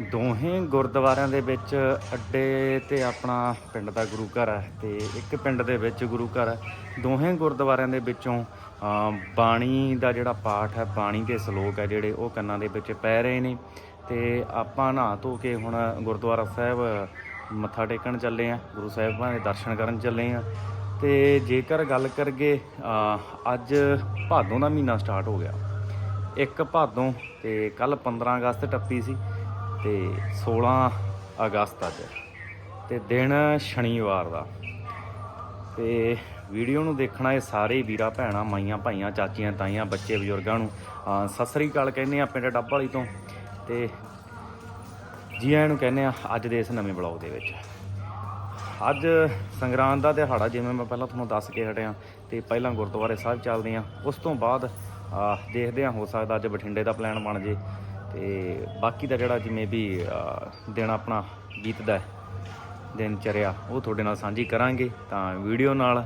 ਦੋਹੇ ਗੁਰਦੁਆਰਿਆਂ ਦੇ ਵਿੱਚ ਅੱਡੇ ਤੇ ਆਪਣਾ ਪਿੰਡ ਦਾ ਗੁਰੂ ਘਰ ਹੈ ਤੇ ਇੱਕ ਪਿੰਡ ਦੇ ਵਿੱਚ ਗੁਰੂ ਘਰ ਹੈ। ਦੋਹੇ ਗੁਰਦੁਆਰਿਆਂ ਦੇ ਵਿੱਚੋਂ ਬਾਣੀ ਦਾ ਜਿਹੜਾ ਪਾਠ ਹੈ, ਬਾਣੀ ਦੇ ਸ਼ਲੋਕ ਹੈ ਜਿਹੜੇ ਉਹ ਕੰਨਾਂ ਦੇ ਵਿੱਚ ਪੈ ਰਹੇ ਨੇ ਤੇ ਆਪਾਂ ਨਹਾ ਧੋ ਕੇ ਹੁਣ ਗੁਰਦੁਆਰਾ ਸਾਹਿਬ ਮੱਥਾ ਟੇਕਣ ਚੱਲੇ ਆ ਗੁਰੂ ਸਾਹਿਬਾਂ ਦੇ ਦਰਸ਼ਨ ਕਰਨ ਚੱਲੇ ਆ ਤੇ ਜੇਕਰ ਗੱਲ ਕਰਗੇ ਅੱਜ ਭਾਦੋਂ ਦਾ ਮਹੀਨਾ ਸਟਾਰਟ ਹੋ ਗਿਆ। ਇੱਕ ਭਾਦੋਂ ਤੇ ਕੱਲ 15 ਅਗਸਤ ਟੱਪੀ ਸੀ। ਤੇ 16 ਅਗਸਤ ਅੱਜ ਤੇ ਦਿਨ ਸ਼ਨੀਵਾਰ ਦਾ। ਤੇ ਵੀਡੀਓ ਨੂੰ ਦੇਖਣਾ ਇਹ ਸਾਰੇ ਵੀਰਾ ਭੈਣਾ, ਮਾਈਆਂ, ਭਾਈਆਂ, ਚਾਚੀਆਂ, ਤਾਈਆਂ, ਬੱਚੇ, ਬਜ਼ੁਰਗਾਂ ਨੂੰ। ਸਤਿ ਸ੍ਰੀ ਅਕਾਲ ਕਹਿੰਦੇ ਆ ਪਿੰਡ ਡੱਬ ਵਾਲੀ ਤੋਂ। ਤੇ ਜੀ ਆਇਆਂ ਨੂੰ ਕਹਿੰਦੇ ਆ ਅੱਜ ਦੇ ਇਸ ਨਵੇਂ ਬਲੌਗ ਦੇ ਵਿੱਚ। ਅੱਜ ਸੰਗਰਾਂਦ ਦਾ ਦਿਹਾੜਾ ਜਿਵੇਂ ਮੈਂ ਪਹਿਲਾਂ ਤੁਹਾਨੂੰ ਦੱਸ ਕੇ ਹਟਿਆ ਤੇ ਪਹਿਲਾਂ ਗੁਰਦੁਆਰੇ ਸਾਹਿਬ ਚੱਲਦੇ ਆ ਉਸ ਤੋਂ ਬਾਅਦ ਦੇਖਦੇ ਆ ਹੋ ਸਕਦਾ ਅੱਜ ਬਠਿੰਡੇ ਦਾ ਪਲਾਨ ਬਣ ਜੇ। ਤੇ ਬਾਕੀ ਦਾ ਜਿਹੜਾ ਜਿਵੇਂ ਵੀ ਦਿਨ ਆਪਣਾ ਬੀਤਦਾ ਹੈ, ਦਿਨ ਚਰਿਆ ਉਹ ਤੁਹਾਡੇ ਨਾਲ ਸਾਂਝੀ ਕਰਾਂਗੇ। ਤਾਂ ਵੀਡੀਓ ਨਾਲ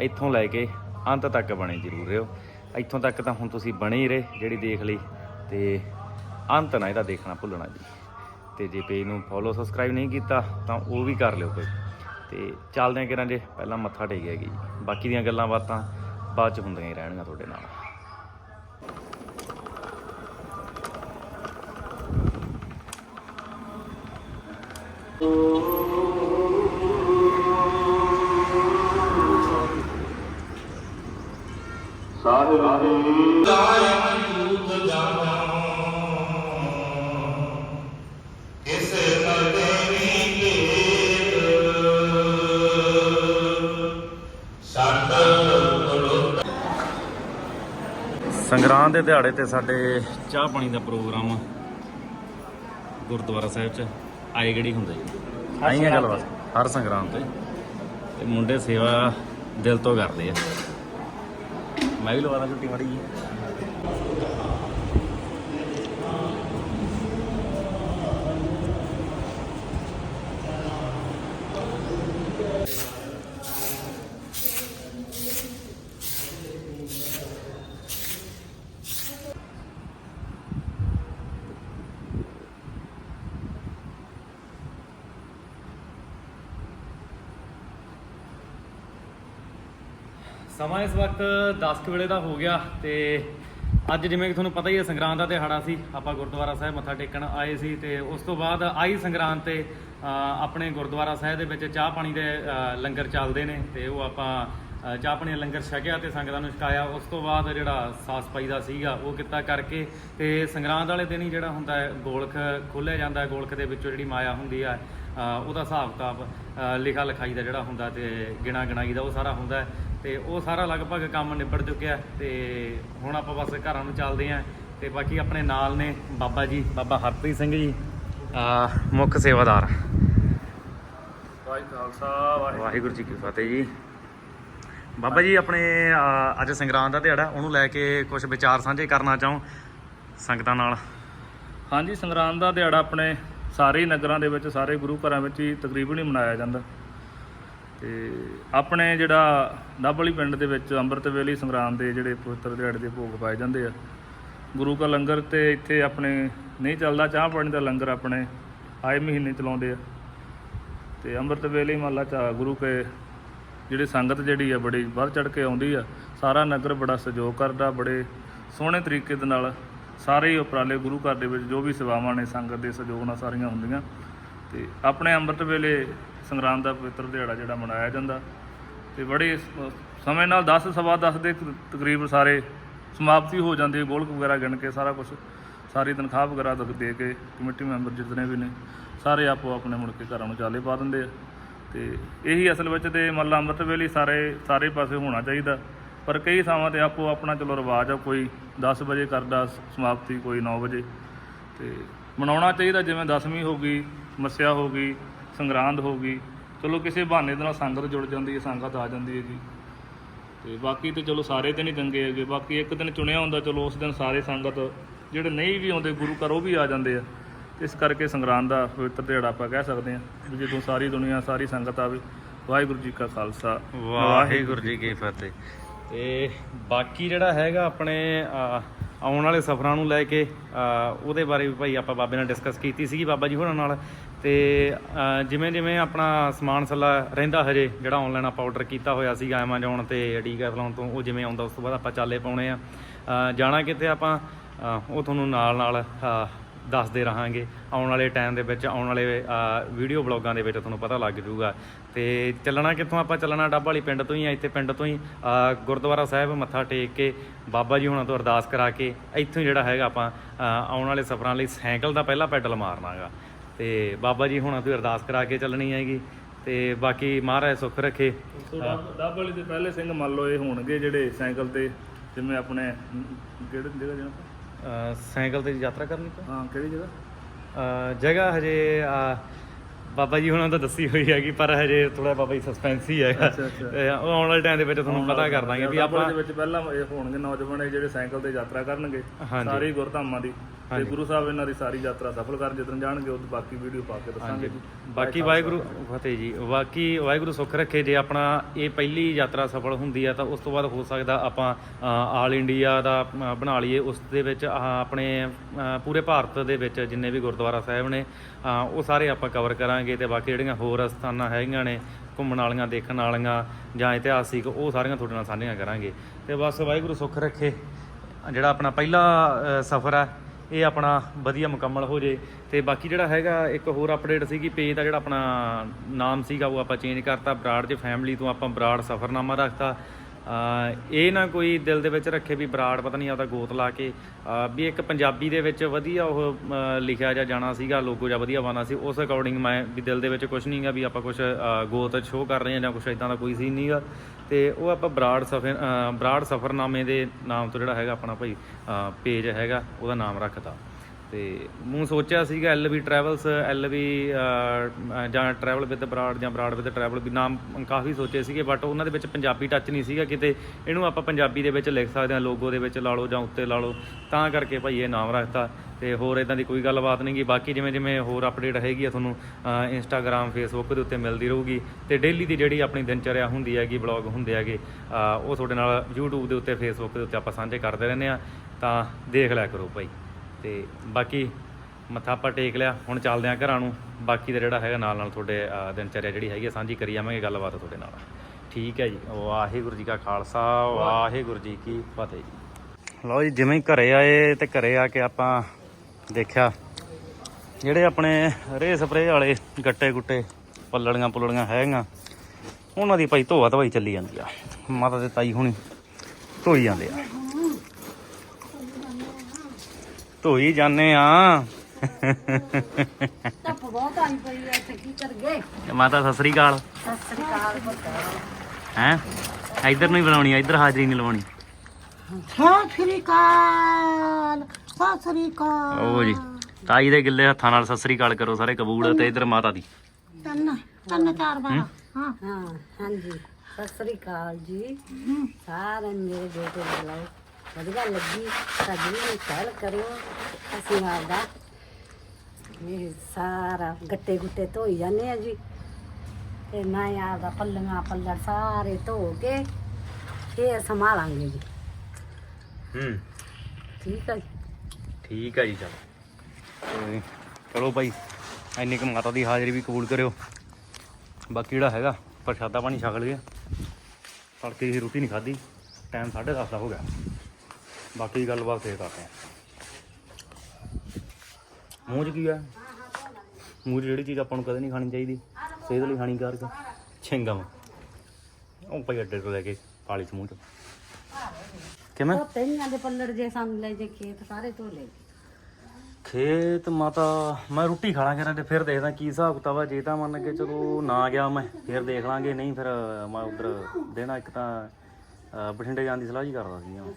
ਇੱਥੋਂ ਲੈ ਕੇ ਅੰਤ ਤੱਕ ਬਣੇ ਜ਼ਰੂਰ ਰਹੋ। ਇੱਥੋਂ ਤੱਕ ਤਾਂ ਹੁਣ ਤੁਸੀਂ ਬਣੇ ਹੀ ਰਹੇ ਜਿਹੜੀ ਦੇਖ ਲਈ। ਤੇ ਅੰਤ ਨਾ ਇਹਦਾ ਦੇਖਣਾ ਭੁੱਲਣਾ ਜੀ। ਤੇ ਜੇ ਪੇਜ ਨੂੰ ਫੋਲੋ ਸਬਸਕ੍ਰਾਈਬ ਨਹੀਂ ਕੀਤਾ, ਤਾਂ ਉਹ ਵੀ ਕਰ ਲਿਓ ਕੋਈ। ਤੇ ਚੱਲਦੇ ਹਾਂ ਕਿਰਾਂ ਜੇ, ਪਹਿਲਾਂ ਮੱਥਾ ਟੇਕਿਆ ਜੀ। ਬਾਕੀ ਦੀਆਂ ਗੱਲਾਂ ਬਾਤਾਂ ਬਾਅਦ ਚ ਹੁੰਦੀਆਂ ਹੀ ਰਹਿਣਗੀਆਂ ਤੁਹਾਡੇ ਨਾਲ। ਸੰਗਰਾਂਦ ਦੇ ਦਿਹਾੜੇ ਤੇ ਸਾਡੇ ਚਾਹ ਪਾਣੀ ਦਾ ਪ੍ਰੋਗਰਾਮ ਗੁਰਦੁਆਰਾ ਸਾਹਿਬ ਚ ਆਏ ਗੜੀ ਹੁੰਦਾ? ਜੀ ਆਈਆਂ ਗੱਲ ਬਸ ਹਰ ਸੰਗਰਾਂਦ ਤੇ। ਤੇ ਮੁੰਡੇ ਸੇਵਾ ਦਿਲ ਤੋਂ ਕਰਦੇ ਆ। ਮੈਂ ਵੀ ਲਵਾਣਾ ਛੁੱਟੀ ਮਾੜੀ ਜੀ ਸਮਾਂ ਇਸ ਵਕਤ 10 ਕੁ ਵੇਲੇ ਦਾ ਹੋ ਗਿਆ ਤੇ ਅੱਜ ਜਿਵੇਂ ਕਿ ਤੁਹਾਨੂੰ ਪਤਾ ਹੀ ਹੈ, ਸੰਗਰਾਂਦ ਦਾ ਦਿਹਾੜਾ ਸੀ, ਆਪਾਂ ਗੁਰਦੁਆਰਾ ਸਾਹਿਬ ਮੱਥਾ ਟੇਕਣ ਆਏ ਸੀ ਤੇ ਉਸ ਤੋਂ ਬਾਅਦ ਆਈ ਸੰਗਰਾਂਦ ਤੇ ਆਪਣੇ ਗੁਰਦੁਆਰਾ ਸਾਹਿਬ ਦੇ ਵਿੱਚ ਚਾਹ ਪਾਣੀ ਦੇ ਲੰਗਰ ਚੱਲਦੇ ਨੇ ਤੇ ਉਹ ਆਪਾਂ ਚਾਹ ਪਾਣੀ ਲੰਗਰ ਛਕਿਆ ਤੇ ਸੰਗਤਾਂ ਨੂੰ ਛਕਾਇਆ। ਉਸ ਤੋਂ ਬਾਅਦ ਜਿਹੜਾ ਸਾਫ਼ ਸਫ਼ਾਈ ਦਾ ਸੀਗਾ, ਉਹ ਕੀਤਾ ਕਰਕੇ ਤੇ ਸੰਗਰਾਂਦ ਵਾਲੇ ਦਿਨ ਹੀ ਜਿਹੜਾ ਹੁੰਦਾ ਹੈ, ਗੋਲਖ ਖੋਲਿਆ ਜਾਂਦਾ ਹੈ, ਗੋਲਖ ਦੇ ਵਿੱਚੋਂ ਜਿਹੜੀ ਮਾਇਆ ਹੁੰਦੀ ਆ ਉਹਦਾ ਹਿਸਾਬ ਕਿਤਾਬ ਲਿਖਾ ਲਿਖਾਈ ਦਾ ਜਿਹੜਾ ਹੁੰਦਾ ਤੇ ਗਿਣਾ ਗਿਣਾਈ ਦਾ ਉਹ ਸਾਰਾ ਹੁੰਦਾ ਤੇ ਉਹ ਸਾਰਾ ਲਗਭਗ ਕੰਮ ਨਿਬੜ ਚੁੱਕਿਆ ਤੇ ਹੁਣ ਆਪਾਂ ਬਸ ਘਰਾਂ ਨੂੰ ਚੱਲਦੇ ਆਂ। ਤੇ ਬਾਕੀ ਆਪਣੇ ਨਾਲ ਨੇ ਬਾਬਾ ਜੀ ਬਾਬਾ ਹਰਪ੍ਰੀਤ ਸਿੰਘ ਜੀ ਆ ਮੁੱਖ ਸੇਵਾਦਾਰ। ਵਾਹਿਗੁਰੂ ਖਾਲਸਾ ਵਾਹਿਗੁਰੂ ਵਾਹਿਗੁਰੂ ਜੀ ਕੀ ਫਤਿਹ। ਜੀ। ਬਾਬਾ ਜੀ ਆਪਣੇ ਅੱਜ ਸੰਗਰਾਂਦ ਦਾ ਦਿਹਾੜਾ ਉਹਨੂੰ ਲੈ ਕੇ ਕੁਝ ਵਿਚਾਰ ਸਾਂਝੇ ਕਰਨਾ ਚਾਹੋ ਸੰਗਤਾਂ ਨਾਲ? ਹਾਂਜੀ ਸੰਗਰਾਂਦ ਦਾ ਦਿਹਾੜਾ ਆਪਣੇ ਸਾਰੇ ਨਗਰਾਂ ਦੇ ਵਿੱਚ ਸਾਰੇ ਗੁਰੂ ਘਰਾਂ ਵਿੱਚ ਹੀ ਤਕਰੀਬਨ ਹੀ ਮਨਾਇਆ ਜਾਂਦਾ। ਤੇ ਆਪਣੇ ਜਿਹੜਾ ਡੱਬਲੀ ਪਿੰਡ ਦੇ ਵਿੱਚ ਅੰਮ੍ਰਿਤ ਵੇਲੇ ਸੰਗਰਾਮ ਦੇ ਜਿਹੜੇ ਪਵਿੱਤਰ ਦਿਹਾੜੇ ਦੇ ਭੋਗ ਪਾਏ ਜਾਂਦੇ ਆ, ਗੁਰੂ ਕਾ ਲੰਗਰ ਤੇ ਇੱਥੇ ਆਪਣੇ ਨਹੀਂ ਚੱਲਦਾ, ਚਾਹ ਪਾਣੀ ਦਾ ਲੰਗਰ ਆਪਣੇ ਆਏ ਮਹੀਨੇ ਚਲਾਉਂਦੇ ਆ। ਤੇ ਅੰਮ੍ਰਿਤ ਵੇਲੇ ਮਹੱਲਾ ਚਾ ਗੁਰੂ ਕੇ ਜਿਹੜੀ ਸੰਗਤ ਜਿਹੜੀ ਆ ਬੜੀ ਵੱਧ ਚੜ ਕੇ ਆਉਂਦੀ ਆ, ਸਾਰਾ ਨਗਰ ਬੜਾ ਸਹਿਯੋਗ ਕਰਦਾ, ਬੜੇ ਸੋਹਣੇ ਤਰੀਕੇ ਦੇ ਨਾਲ ਸਾਰੇ ਹੀ ਉਪਰਾਲੇ ਗੁਰੂ ਘਰ ਦੇ ਵਿੱਚ ਜੋ ਵੀ ਸੇਵਾਵਾਂ ਨੇ ਸੰਗਤ ਦੇ ਸਹਿਯੋਗ ਨਾਲ ਸਾਰੀਆਂ ਹੁੰਦੀਆਂ। ਤੇ ਆਪਣੇ ਅੰਮ੍ਰਿਤ ਵੇਲੇ ਸੰਗਰਾਮ ਦਾ ਪਵਿੱਤਰ ਦਿਹਾੜਾ ਜਿਹੜਾ ਮਨਾਇਆ ਜਾਂਦਾ। ਤੇ ਬੜੇ ਸਮੇਂ ਨਾਲ 10 ਸਵਾ 10 ਦੇ ਕ- ਤਕਰੀਬ ਸਾਰੇ ਸਮਾਪਤੀ ਹੋ ਜਾਂਦੀ ਹੈ। ਗੋਲਕ ਵਗੈਰਾ ਗਿਣ ਕੇ ਸਾਰਾ ਕੁਝ ਸਾਰੀ ਤਨਖਾਹ ਵਗੈਰਾ ਦ- ਦੇ ਕੇ ਕਮੇਟੀ ਮੈਂਬਰ ਜਿਤਨੇ ਵੀ ਨੇ, ਸਾਰੇ ਆਪੋ ਆਪਣੇ ਮੁੜ ਕੇ ਘਰਾਂ ਨੂੰ ਚਾਲੇ ਪਾ ਦਿੰਦੇ ਆ। ਤੇ ਇਹੀ ਅਸਲ ਵਿੱਚ ਤੇ ਮੱਲਾ ਅੰਮ੍ਰਿਤ ਵੇਲੇ ਸਾਰੇ ਸਾਰੇ ਪਾਸੇ ਹੋਣਾ ਚਾਹੀਦਾ। ਪਰ ਕਈ ਥਾਵਾਂ ਤੇ ਆਪੋ ਆਪਣਾ ਚਲੋ ਰਿਵਾਜ ਆ, ਕੋਈ 10 ਵਜੇ ਕਰਦਾ ਸਮਾਪਤੀ ਕੋਈ 9 ਵਜੇ। ਤੇ ਮਨਾਉਣਾ ਚਾਹੀਦਾ, ਜਿਵੇਂ ਦਸਵੀਂ ਹੋ ਗਈ, ਮੱਸਿਆ ਹੋ ਗਈ ਸੰਗਰਾਂਦ ਹੋ ਗਈ। ਚਲੋ ਕਿਸੇ ਬਹਾਨੇ ਦੇ ਨਾਲ ਸੰਗਤ ਜੁੜ ਜਾਂਦੀ ਹੈ, ਸੰਗਤ ਆ ਜਾਂਦੀ ਹੈ ਜੀ। ਤੇ ਬਾਕੀ ਤੇ ਚਲੋ ਸਾਰੇ ਦਿਨ ਹੀ ਚੰਗੇ ਹੈਗੇ। ਬਾਕੀ ਇੱਕ ਦਿਨ ਚੁਣਿਆ ਹੁੰਦਾ, ਚਲੋ ਉਸ ਦਿਨ ਸਾਰੇ ਸੰਗਤ ਜਿਹੜੇ ਨਹੀਂ ਵੀ ਆਉਂਦੇ, ਗੁਰੂ ਘਰ ਉਹ ਵੀ ਆ ਜਾਂਦੇ ਆ। ਤੇ ਇਸ ਕਰਕੇ ਸੰਗਰਾਂਦ ਦਾ ਪਵਿੱਤਰ ਦਿਹਾੜਾ ਆਪਾਂ ਕਹਿ ਸਕਦੇ ਹਾਂ ਵੀ ਜਦੋਂ ਸਾਰੀ ਦੁਨੀਆ, ਸਾਰੀ ਸੰਗਤ ਆਵੇ, ਵਾਹਿਗੁਰੂ ਜੀ ਕਾ ਖਾਲਸਾ। ਵਾਹਿਗੁਰੂ ਜੀ ਕੀ ਫਤਿਹ। ਤੇ ਬਾਕੀ ਜਿਹੜਾ ਹੈਗਾ ਆਪਣੇ ਆਉਣ ਵਾਲੇ ਸਫ਼ਰਾਂ ਨੂੰ ਲੈ ਕੇ ਉਹਦੇ ਬਾਰੇ ਵੀ ਭਾਈ ਆਪਾਂ ਬਾਬੇ ਨਾਲ ਡਿਸਕਸ ਕੀਤੀ ਸੀਗੀ, ਬਾਬਾ ਜੀ ਹੋਰਾਂ ਨਾਲ। ਤੇ ਜਿਵੇਂ ਜਿਵੇਂ ਆਪਣਾ ਸਮਾਨ ਸੱਲਾ ਰਹਿੰਦਾ ਹਜੇ, ਜਿਹੜਾ ਆਨਲਾਈਨ ਆਪਾਂ ਆਰਡਰ ਕੀਤਾ ਹੋਇਆ ਸੀਗਾ ਐਮਾਜ਼ੋਨ ਤੇ ਡੀਕੈਥਲੌਨ ਤੋਂ, ਉਹ ਜਿਵੇਂ ਆਉਂਦਾ, ਉਸ ਤੋਂ ਬਾਅਦ ਆਪਾਂ ਚਾਲੇ ਪਾਉਣੇ ਆ। ਜਾਣਾ ਕਿਤੇ ਆਪਾਂ? ਉਹ ਤੁਹਾਨੂੰ ਨਾਲ ਨਾਲ ਦੱਸਦੇ ਰਹਾਂਗੇ। ਆਉਣ ਵਾਲੇ ਟਾਈਮ ਦੇ ਵਿੱਚ, ਆਉਣ ਵਾਲੇ ਵੀਡੀਓ ਬਲੌਗਾਂ ਦੇ ਵਿੱਚ ਤੁਹਾਨੂੰ ਪਤਾ ਲੱਗ ਜਾਊਗਾ। ਤੇ ਚੱਲਣਾ ਕਿੱਥੋਂ? ਆਪਾਂ ਚੱਲਣਾ ਡੱਬ ਵਾਲੀ ਪਿੰਡ ਤੋਂ ਹੀ ਆ, ਇੱਥੇ ਪਿੰਡ ਤੋਂ ਹੀ। ਗੁਰਦੁਆਰਾ ਸਾਹਿਬ ਮੱਥਾ ਟੇਕ ਕੇ, ਬਾਬਾ ਜੀ ਹੁਣਾਂ ਤੋਂ ਅਰਦਾਸ ਕਰਾ ਕੇ, ਇੱਥੋਂ ਹੀ ਜਿਹੜਾ ਹੈਗਾ ਆਪਾਂ ਆਉਣ ਵਾਲੇ ਸਫ਼ਰਾਂ ਲਈ ਸਾਈਕਲ ਦਾ ਪਹਿਲਾ ਪੈਡਲ ਮਾਰਨਾਗਾ। ਤੇ ਬਾਬਾ ਜੀ ਹੁਣਾਂ ਤੋਂ ਅਰਦਾਸ ਕਰਾ ਕੇ ਚੱਲਣੀ ਹੈਗੀ ਤੇ ਬਾਕੀ ਮਹਾਰਾਜ ਸੁੱਖ ਰੱਖੇ। ਡੱਬ ਵਾਲੀ ਦੇ ਪਹਿਲੇ ਸਿੰਘ ਮੰਨ ਲਓ ਇਹ ਹੋਣਗੇ ਜਿਹੜੇ ਸਾਈਕਲ ਤੇ ਜਿਵੇਂ ਆਪਣੇ ਕਿਹੜੇ ਜਗ੍ਹਾ ਜਾਣਾ? ਸਾਈਕਲ ਤੇ ਯਾਤਰਾ ਕਰਨੀ ਤਾਂ ਹਾਂ ਕਿਹੜੀ ਜਗ੍ਹਾ? ਜਗ੍ਹਾ ਹਜੇ ਬਾਬਾ ਜੀ ਹੁਣਾਂ ਤਾਂ ਦੱਸੀ ਹੋਈ ਹੈਗੀ ਪਰ ਹਜੇ ਥੋੜਾ ਬਾਬਾ ਜੀ ਸਸਪੈਂਸ ਹੀ ਹੈਗਾ। ਆਉਣ ਵਾਲੇ ਟਾਈਮ ਦੇ ਵਿੱਚ ਤੁਹਾਨੂੰ ਪਤਾ ਕਰ ਦਾਂਗੇ ਵੀ ਆਪਾਂ ਦੇ ਵਿੱਚ ਪਹਿਲਾਂ ਇਹ ਹੋਣਗੇ ਨੌਜਵਾਨ ਜਿਹੜੇ ਸਾਈਕਲ ਤੇ ਯਾਤਰਾ ਕਰਨਗੇ। ਸਾਰੀ ਗੁਰਧਾਮਾਂ ਦੀ। ਤੇ ਗੁਰੂ ਸਾਹਿਬ ਇਹਨਾਂ ਦੀ ਸਾਰੀ ਯਾਤਰਾ ਸਫਲ ਕਰਨ ਜਦੋਂ ਜਾਣਗੇ ਉਹ ਬਾਕੀ ਵੀਡੀਓ ਪਾ ਕੇ ਦੱਸਾਂਗੇ ਜੀ। ਬਾਕੀ ਵਾਹਿਗੁਰੂ ਫਤਿਹ ਜੀ। ਬਾਕੀ ਵਾਹਿਗੁਰੂ ਸੁੱਖ ਰੱਖੇ। ਜੇ ਆਪਣਾ ਇਹ ਪਹਿਲੀ ਯਾਤਰਾ ਸਫਲ ਹੁੰਦੀ ਆ ਤਾਂ ਉਸ ਤੋਂ ਬਾਅਦ ਹੋ ਸਕਦਾ ਆਪਾਂ ਆਲ ਇੰਡੀਆ ਦਾ ਬਣਾ ਲਈਏ। ਉਸ ਦੇ ਵਿੱਚ ਆਪਣੇ ਪੂਰੇ ਭਾਰਤ ਦੇ ਵਿੱਚ ਜਿੰਨੇ ਵੀ ਗੁਰਦੁਆਰਾ ਸਾਹਿਬ ਨੇ ਉਹ ਸਾਰੇ ਆਪਾਂ ਕਵਰ ਕਰਾਂਗੇ ਤੇ ਬਾਕੀ ਜਿਹੜੀਆਂ ਹੋਰ ਸਥਾਨਾਂ ਹੈਗੀਆਂ ਨੇ ਘੁੰਮਣ ਵਾਲੀਆਂ ਦੇਖਣ ਵਾਲੀਆਂ ਜਾਂ ਇਤਿਹਾਸਿਕ ਉਹ ਸਾਰੀਆਂ ਤੁਹਾਡੇ ਨਾਲ ਸਾਂਝੀਆਂ ਕਰਾਂਗੇ। ਤੇ ਬਸ ਵਾਹਿਗੁਰੂ ਸੁੱਖ ਰੱਖੇ। ਜਿਹੜਾ ਆਪਣਾ ਪਹਿਲਾ ਸਫ਼ਰ ਆ ਇਹ ਆਪਣਾ ਵਧੀਆ ਮੁਕੰਮਲ ਹੋ ਜੇ। ਤੇ ਬਾਕੀ ਜਿਹੜਾ ਹੈਗਾ, ਇੱਕ ਹੋਰ ਅਪਡੇਟ ਸੀਗੀ ਪੇਜ ਦਾ ਜਿਹੜਾ ਆਪਣਾ ਨਾਮ ਸੀਗਾ, ਉਹ ਆਪਾਂ ਚੇਂਜ ਕਰਤਾ। ਬਰਾੜ ਚ ਫੈਮਿਲੀ ਤੋਂ ਆਪਾਂ ਬਰਾੜ ਸਫਰਨਾਮਾ ਰੱਖਤਾ। ਇਹ ਨਾ ਕੋਈ ਦਿਲ ਦੇ ਵਿੱਚ ਰੱਖੇ ਵੀ ਬਰਾੜ ਪਤਾ ਨਹੀਂ ਆਪਦਾ ਗੋਤ ਲਾ ਕੇ ਵੀ ਇੱਕ ਪੰਜਾਬੀ ਦੇ ਵਿੱਚ ਵਧੀਆ ਉਹ ਲਿਖਿਆ ਜਾ ਜਾਣਾ ਸੀਗਾ, ਲੋਗੋ ਜਾਂ ਵਧੀਆ ਬਣਾ ਸੀ, ਉਸ ਅਕੋਰਡਿੰਗ ਮੈਂ ਵੀ ਦਿਲ ਦੇ ਵਿੱਚ ਕੁਝ ਨਹੀਂਗਾ ਵੀ ਆਪਾਂ ਕੁਝ ਗੋਤ ਸ਼ੋਅ ਕਰ ਰਹੇ ਹਾਂ ਜਾਂ ਕੁਝ ਇਦਾਂ ਦਾ ਕੋਈ ਸੀਨ ਨਹੀਂਗਾ ਤੇ ਉਹ ਆਪਾਂ ਬਰਾੜ ਸਫਰ ਬਰਾੜ ਸਫਰਨਾਮੇ ਦੇ ਨਾਮ ਤੋਂ ਜਿਹੜਾ ਹੈਗਾ ਆਪਣਾ ਭਾਈ ਪੇਜ ਹੈਗਾ, ਉਹਦਾ ਨਾਮ ਰੱਖਦਾ ਤੇ ਮੂੰ ਸੋਚਿਆ ਸੀਗਾ ਐਲਵੀ ਟਰੈਵਲਸ ਐਲਵੀ ਜਾਂ ਟਰੈਵਲ ਵਿਦ ਬਰਾੜ ਜਾਂ ਬਰਾੜ ਵਿਦ ਟਰੈਵਲ ਵੀ ਨਾਮ ਕਾਫੀ ਸੋਚੇ ਸੀਗੇ ਬਟ ਉਹਨਾਂ ਦੇ ਵਿੱਚ ਪੰਜਾਬੀ ਟੱਚ ਨਹੀਂ ਸੀਗਾ ਕਿਤੇ। ਇਹਨੂੰ ਆਪਾਂ ਪੰਜਾਬੀ ਦੇ ਵਿੱਚ ਲਿਖ ਸਕਦੇ ਹਾਂ ਲੋਗੋ ਦੇ ਵਿੱਚ ਲਾ ਲਓ ਜਾਂ ਉੱਤੇ ਲਾ ਲਓ। ਤਾਂ ਕਰਕੇ ਭਾਈ ਇਹ ਨਾਮ ਰੱਖਤਾ। ਤੇ ਹੋਰ ਇਦਾਂ ਦੀ ਕੋਈ ਗੱਲਬਾਤ ਨਹੀਂ ਗੀ। ਬਾਕੀ ਜਿਵੇਂ ਜਿਵੇਂ ਹੋਰ ਅਪਡੇਟ ਹੈਗੀ ਆ ਤੁਹਾਨੂੰ ਇੰਸਟਾਗ੍ਰam ਫੇਸਬੁੱਕ ਦੇ ਉੱਤੇ ਮਿਲਦੀ ਰਹੂਗੀ। ਤੇ ਡੇਲੀ ਦੀ ਜਿਹੜੀ ਆਪਣੀ ਦਿਨਚਰਿਆ ਹੁੰਦੀ ਹੈਗੀ ਬਲੌਗ ਹੁੰਦੇ ਹੈਗੇ ਉਹ ਤੁਹਾਡੇ ਨਾਲ YouTube ਦੇ ਉੱਤੇ ਫੇਸਬੁੱਕ ਦੇ ਉੱਤੇ ਆਪਾਂ ਸਾਂਝੇ ਕਰਦੇ ਰਹਿੰਦੇ ਆ ਤਾਂ ਦੇਖ ਲਿਆ ਕਰੋ ਭਾਈ। ਤੇ ਬਾਕੀ ਮੱਥਾ ਆਪਾਂ ਟੇਕ ਲਿਆ ਹੁਣ ਚੱਲਦੇ ਆ ਘਰਾਂ ਨੂੰ। ਬਾਕੀ ਦਾ ਜਿਹੜਾ ਹੈਗਾ ਨਾਲ ਨਾਲ ਤੁਹਾਡੇ ਅ, ਦਿਨਚਰਿਆ ਜਿਹੜੀ ਹੈਗੀ ਆ ਸਾਂਝੀ ਕਰੀ ਜਾਵਾਂਗੇ ਗੱਲਬਾਤ ਤੁਹਾਡੇ ਨਾਲ। ਠੀਕ ਹੈ ਜੀ ਵਾਹਿਗੁਰੂ ਜੀ ਕਾ ਖਾਲਸਾ ਵਾਹਿਗੁਰੂ ਜੀ ਕੀ ਫਤਿਹ ਜੀ। ਲਓ ਜੀ ਜਿਵੇਂ ਹੀ ਘਰੇ ਆਏ ਤੇ ਘਰੇ ਆ ਕੇ ਆਪਾਂ ਦੇਖਿਆ ਜਿਹੜੇ ਆਪਣੇ ਰੇ ਸਪਰੇ ਵਾਲੇ ਗੱਟੇ ਗੁੱਟੇ ਪੱਲੜੀਆਂ ਪੁੱਲੜੀਆਂ ਹੈਗੀਆਂ ਉਹਨਾਂ ਦੀ ਭਾਈ ਧੋਆ ਧਵਾਈ ਚੱਲੀ ਜਾਂਦੀ ਆ। ਮਾਤਾ ਦੇ ਤਾਈ ਹੁਣੀ ਧੋਈ ਜਾਂਦੇ ਆ। ਧੋਈ ਜਾਂਦੇ ਆ। ਧੁੱਪ ਬਹੁਤ ਆਈ ਪਈ ਐ ਤੇ ਕੀ ਕਰ ਗਏ ਤੇ ਮਾਤਾ ਸਤਿ ਸ੍ਰੀ ਅਕਾਲ। ਸਤਿ ਸ੍ਰੀ ਅਕਾਲ ਹੈ? ਇੱਧਰ ਨਹੀਂ ਬੁਲਾਉਣੀ ਇੱਧਰ ਹਾਜ਼ਰੀ ਨਹੀਂ ਲਵਾਉਣੀ। ਸਤਿ ਸ੍ਰੀ ਅਕਾਲ ਸਤਿ ਸ੍ਰੀ ਅਕਾਲ। ਉਹ ਜੀ ਤਾਈ ਦੇ ਗਿੱਲੇ ਹੱਥਾਂ ਨਾਲ ਸਤਿ ਸ੍ਰੀ ਅਕਾਲ ਕਰੋ ਸਾਰੇ ਕਬੂਲ ਤੇ ਇੱਧਰ ਮਾਤਾ ਦੀ। ਤਿੰਨ ਤਿੰਨ ਚਾਰ ਵਾਰ ਹਾਂ? ਹਾਂ। ਹਾਂਜੀ। ਸਤਿ ਸ੍ਰੀ ਅਕਾਲ ਜੀ। ਸਾਰੇ ਮੇਰੇ ਬੇਟੇ ਨੂੰ ਬੁਲਾਓ। ਵਧੀਆ ਲੱਗੀ। ਸਾਡੀ ਵੀ ਖਿਆਲ ਕਰਿਓ। ਅਸੀਂ ਆਪਦਾ ਇਹ ਸਾਰਾ ਗੱਟੇ ਗੁੱਟੇ ਧੋਈ ਜਾਂਦੇ ਆ ਜੀ। ਤੇ ਮੈਂ ਆਪਦਾ ਪੱਲੀਆਂ ਪੱਲੜ ਸਾਰੇ ਧੋ ਕੇ ਫੇਰ ਸੰਭਾਲਾਂਗੇ ਜੀ। ਹੂੰ। ਠੀਕ ਹੈ ਜੀ। ਠੀਕ ਹੈ ਜੀ ਚਲੋ। ਚਲੋ ਭਾਈ ਇੰਨੀ ਕੁ ਮਾਤਾ ਦੀ ਹਾਜ਼ਰੀ ਵੀ ਕਬੂਲ ਕਰਿਓ। ਬਾਕੀ ਜਿਹੜਾ ਹੈਗਾ ਪ੍ਰਸ਼ਾਦਾ ਪਾਣੀ ਛਕ ਲਿਆ ਤੜਕੇ ਦੀ ਰੋਟੀ ਨਹੀਂ ਖਾਧੀ ਟਾਈਮ 10:30 ਦਾ ਹੋ ਗਿਆ। ਬਾਕੀ ਗੱਲਬਾਤ ਫੇਰ ਕਰਦੇ ਆ ਮੂੰਹ 'ਚ ਕੀ ਆ? ਮੂੰਹ 'ਚ ਜਿਹੜੀ ਚੀਜ਼ ਆਪਾਂ ਨੂੰ ਕਦੇ ਨਹੀਂ ਖਾਣੀ ਚਾਹੀਦੀ ਸਿਹਤ ਲਈ ਹਾਨੀਕਾਰਕ। ਛਿੰਗਮ। ਉਹ ਭਾਈ ਅੱਡੇ ਤੋਂ ਲੈ ਕੇ ਪਾਲੀ ਚ ਮੂੰਹ 'ਚ। ਕਿਵੇਂ? ਉਹ ਤੇਈਆਂ ਦੇ ਪੱਲੜ ਜੇ ਸਾਨੂੰ ਲੈ ਜੇ ਖੇਤ ਸਾਰੇ ਧੋ ਲੈ ਖੇਤ ਮਾਤਾ ਮੈਂ ਰੋਟੀ ਖਾਣਾ ਕਰਾਂ ਤੇ ਫਿਰ ਦੇਖਦਾ ਕੀ ਹਿਸਾਬ ਕਿਤਾਬ ਆ। ਜੇ ਤਾਂ ਮੰਨ ਕੇ ਚਲੋ ਨਾ ਗਿਆ ਮੈਂ ਫਿਰ ਦੇਖ ਲਾਂਗੇ ਨਹੀਂ ਫਿਰ ਮੈਂ ਉਧਰ ਦੇਣਾ ਇੱਕ ਤਾਂ ਬਠਿੰਡੇ ਜਾਣ ਦੀ ਸਲਾਹ ਜੀ ਕਰਦਾ ਸੀ। ਮੈਂ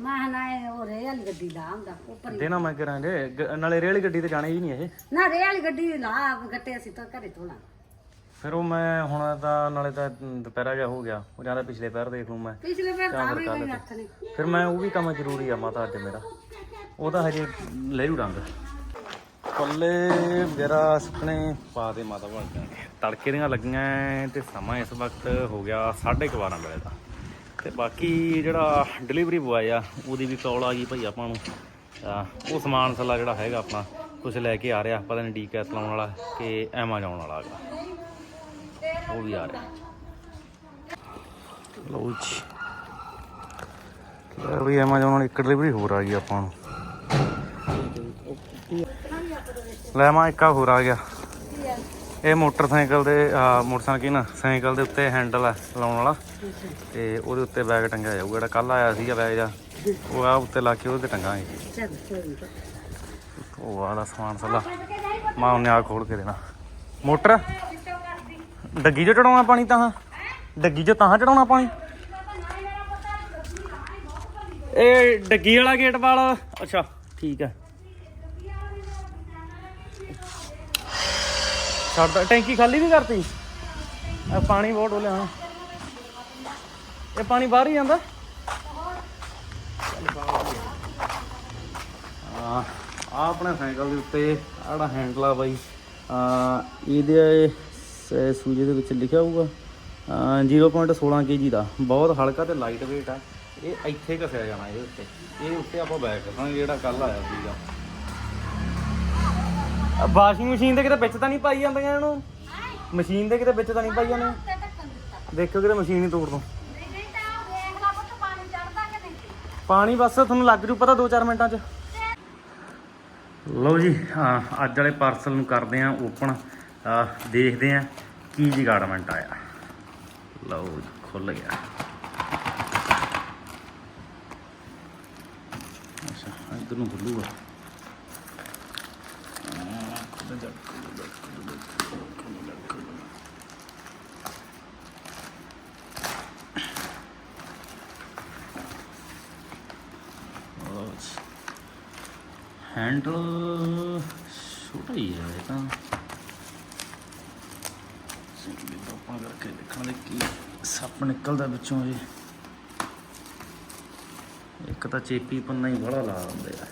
ਨਾ ਇਹ ਉਹ ਰੇ ਵਾਲੀ ਗੱਡੀ ਲਾ ਹੁੰਦਾ ਉੱਪਰ ਹੀ। ਦੇਣਾ ਮੈਂ ਕਰਾਂਗੇ। ਗ- ਨਾਲੇ ਰੇਲ ਗੱਡੀ ਤੇ ਜਾਣਾ ਹੀ ਨਹੀਂ ਇਹ। ਨਾ ਰੇ ਵਾਲੀ ਗੱਡੀ ਲਾ ਗੱਟੇ ਅਸੀਂ ਤਾਂ ਘਰੇ ਧੋਣਾ ਫਿਰ ਉਹ ਮੈਂ ਹੁਣ ਤਾਂ ਨਾਲੇ ਤਾਂ ਦੁਪਹਿਰਾ ਜਿਹਾ ਹੋ ਗਿਆ। ਉਹ ਜਾਂਦਾ ਪਿਛਲੇ ਪੈਰ ਦੇਖ ਲੂੰ ਮੈਂ। ਪਿਛਲੇ ਵਾਰ ਤਾਂ ਤਾਂ ਵੀ ਕੱਲ੍ਹ ਗਈ ਤੇ। ਹੱਥ ਨੇ ਫਿਰ ਮੈਂ ਉਹ ਵੀ ਕੰਮ ਜ਼ਰੂਰੀ ਆ ਮਾਤਾ ਅੱਜ ਮੇਰਾ। ਉਹਦਾ ਹਜੇ ਲਹਿਰੂ ਰੰਗ ਪੱਲੇ ਮੇਰਾ ਸੁਪਨੇ ਪਾ ਦੇ ਮਾਤਾ ਬਣ ਜਾਣਗੇ ਤੜਕੇ ਦੀਆਂ ਲੱਗੀਆਂ ਤੇ ਸਮਾਂ ਇਸ ਵਕਤ ਹੋ ਗਿਆ 12:30 ਵੇਲੇ ਦਾ। ਤੇ ਬਾਕੀ ਜਿਹੜਾ ਡਿਲੀਵਰੀ ਬੁਆਏ ਆ ਉਹਦੀ ਵੀ ਕਾਲ ਆ ਗਈ ਭਾਈ ਆਪਾਂ ਨੂੰ। ਆ, ਉਹ ਸਮਾਨ ਸੱਲਾ ਜਿਹੜਾ ਹੈਗਾ ਆਪਣਾ ਕੁਝ ਲੈ ਕੇ ਆ ਰਿਹਾ ਪਤਾ ਨਹੀਂ ਡੀਕੈਸ ਲਾਉਣ ਵਾਲਾ ਕਿ ਐਮਾਜ਼ੋਨ ਵਾਲਾ ਹੈਗਾ। ਉਹ ਵੀ ਆ ਰਿਹਾ। ਲਓ ਜੀ। ਲੈ ਵੀ ਐਮਾਜ਼ੋਨ ਵਾਲੀ ਇੱਕ ਡਿਲੀਵਰੀ ਹੋਰ ਆ ਗਈ ਆਪਾਂ ਨੂੰ। ਲੈ ਮਾ ਇੱਕਾ ਹੋਰ ਆ ਗਿਆ। ਇਹ ਮੋਟਰਸਾਈਕਲ ਦੇ ਮੋਟਰਸਾਈਕਲ ਕੀ ਨਾ, ਸਾਈਕਲ ਦੇ ਉੱਤੇ ਹੈਂਡਲ ਆ, ਲਾਉਣ ਵਾਲਾ। ਤੇ ਉਹਦੇ ਉੱਤੇ ਬੈਗ ਟੰਗਿਆ ਜਾਊਗਾ, ਜਿਹੜਾ ਕੱਲ ਆਇਆ ਸੀਗਾ ਬੈਗ ਜਾ ਉਹ ਆ ਉੱਤੇ ਲਾ ਕੇ ਉਹਦੇ ਟੰਗਾਂਗੇ। ਉਹ ਵਾਲਾ ਸਮਾਨ ਸਲਾ, ਮਾਂ ਉਹਨੇ ਆ ਖੋਲ ਕੇ ਦੇਣਾ। ਮੋਟਰ? ਡੱਗੀ 'ਚ ਚੜਾਉਣਾ ਪਾਣੀ ਤਾਂ? ਡੱਗੀ 'ਚ ਤਾਂ ਚੜਾਉਣਾ ਪਾਣੀ? ਇਹ ਡੱਗੀ ਵਾਲਾ ਗੇਟ ਵਾਲਾ। ਅੱਛਾ, ਠੀਕ ਹੈ ਸਾਡਾ ਟੈਂਕੀ ਖਾਲੀ ਵੀ ਕਰਤੀ? ਆ ਪਾਣੀ ਬਹੁਤ ਡੋਲਿਆ ਹਾਂ ਇਹ ਪਾਣੀ ਬਾਹਰ ਹੀ ਜਾਂਦਾ? ਆ ਆਪਣੇ ਸਾਈਕਲ ਦੇ ਉੱਤੇ ਆੜਾ ਹੈਂਡਲ ਆ ਬਾਈ। ਆ ਇਹਦੇ ਸ- ਸੂਜੇ ਦੇ ਵਿੱਚ ਲਿਖਿਆ ਹੋਊਗਾ ਅ, 0.16 ਕੇਜੀ ਦਾ। ਬਹੁਤ ਹਲਕਾ ਤੇ ਲਾਈਟ weight ਆ। ਇਹ ਇੱਥੇ ਘਸਿਆ ਜਾਣਾ ਇਹਦੇ ਉੱਤੇ। ਇਹ ਉੱਤੇ ਆਪਾਂ ਬੈਗ ਕਰਾਂਗੇ ਜਿਹੜਾ ਕੱਲ ਆਇਆ ਸੀਗਾ। ਵਾਸ਼ਿੰਗ ਮਸ਼ੀਨ ਦੇ ਕਿਤੇ ਵਿੱਚ ਤਾਂ ਨਹੀਂ ਪਾਈ ਜਾਂਦੀਆਂ ਇਹਨੂੰ? ਮਸ਼ੀਨ ਦੇ ਕਿਤੇ ਵਿੱਚ ਤਾਂ ਨਹੀਂ ਪਾਈ ਜਾਂਦੇ ਦੇਖੋ ਕਿਤੇ ਮਸ਼ੀਨ ਹੀ ਤੋੜ ਦੋ ਪਾਣੀ ਬਸ ਤੁਹਾਨੂੰ ਲੱਗ ਜੂ ਪਤਾ 2-4 ਮਿੰਟਾਂ 'ਚ। ਲਓ ਜੀ ਹਾਂ ਅੱਜ ਵਾਲੇ ਪਾਰਸਲ ਨੂੰ ਕਰਦੇ ਆਂ ਓਪਨ ਦੇਖਦੇ ਆਂ ਕੀ ਜਗਾੜਮੈਂਟ ਆਇਆ। ਲਓ ਖੁੱਲ ਗਿਆ। ਅੱਛਾ ਇੱਧਰ ਨੂੰ ਖੁੱਲੂਗਾ ਹਾਂ, ਖੁੱਲ੍ਹ ਜਾ, ਖੁੱਲ੍ਹ ਜਾ, ਖੁੱਲ੍ਹ ਜਾ, ਖੁੱਲ੍ਹ ਜਾ, ਖੁੱਲ੍ਹ ਜਾ। ਲਓ ਜੀ ਹੈਂਡਲ ਛੋਟਾ ਹੀ ਹੈ ਇਹ ਤਾਂ। ਸਿੰਗਲੀ ਤੋਂ ਆਪਾਂ ਕਰਕੇ ਦੇਖਾਂਗੇ ਦੇ ਕੀ ਸੱਪ ਨਿਕਲਦਾ ਵਿੱਚੋਂ ਜੀ ਇੱਕ ਤਾਂ ਚੇਪੀ ਪੰਨਾ ਹੀ ਬੜਾ ਲਾ ਦਿੰਦੇ ਆ।